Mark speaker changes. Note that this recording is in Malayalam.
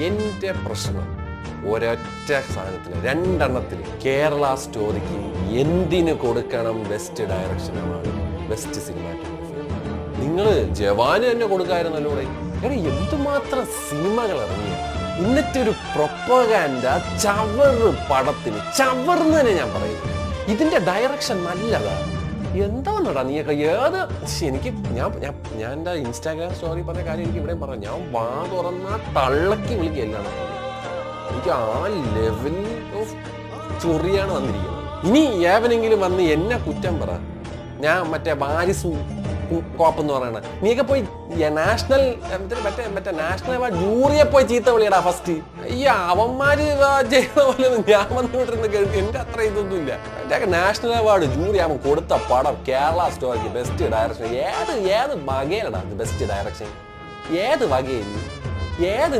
Speaker 1: എന്റെ പ്രശ്നം ഒരൊറ്റ സാധനത്തിൽ രണ്ടെണ്ണത്തിൽ കേരള സ്റ്റോറിക്ക് എന്തിന് കൊടുക്കണം ബെസ്റ്റ് ഡയറക്ഷനാണ് ബെസ്റ്റ് സിനിമാറ്റോഗ്രഫി നിങ്ങൾ ജവാന് തന്നെ കൊടുക്കാമായിരുന്നല്ലോ എടാ എന്തുമാത്രം സിനിമകൾ ഇറങ്ങിയ? ഇന്നത്തെ ഒരു പ്രൊപ്പകാൻഡ ചവറ് പടത്തിന് ചവർന്ന് തന്നെ ഞാൻ പറയുന്നു ഇതിന്റെ ഡയറക്ഷൻ നല്ലതാ എന്താണെടാ നീയൊക്കെ? ഏത്? എനിക്ക് ഞാൻ ഞാൻ ഞാൻ എന്റെ ഇൻസ്റ്റാഗ്രാം സ്റ്റോറി പറഞ്ഞ കാര്യം എനിക്ക് ഇവിടെ പറയാം. ഞാൻ വാ തുറന്ന തള്ളക്കി വിളിക്കുകയല്ലാണ് എനിക്ക് ആ ലെവൽ ഓഫ് ചൊറിയാണ് വന്നിരിക്കുന്നത്. ഇനി ഏവനെങ്കിലും വന്ന് എന്നെ കുറ്റം പറ. ഞാൻ മറ്റേ വാരിസ് കോപ്പ് എന്ന് പറയണ. നീയൊക്കെ പോയി നാഷണൽ മറ്റേ മറ്റേ നാഷണൽ ജൂറിയെ പോയി ചീത്ത വിളിയടാ ഫസ്റ്റ് ഈ അവന്മാര് ചെയ്യുന്ന പോലെ ഞാൻ വന്നിട്ടിരുന്ന് കേൾക്കും. എന്റെ അത്ര ഇതൊന്നും ഇല്ല. എന്റെ നാഷണൽ അവാർഡ് ജൂറി അവൻ കൊടുത്ത പടം കേരള സ്റ്റോറിക്ക് ബെസ്റ്റ് ഡയറക്ഷൻ ഏത് ഏത് വകയിലടാ ബെസ്റ്റ് ഡയറക്ഷൻ ഏത് വകയിൽ ഏത്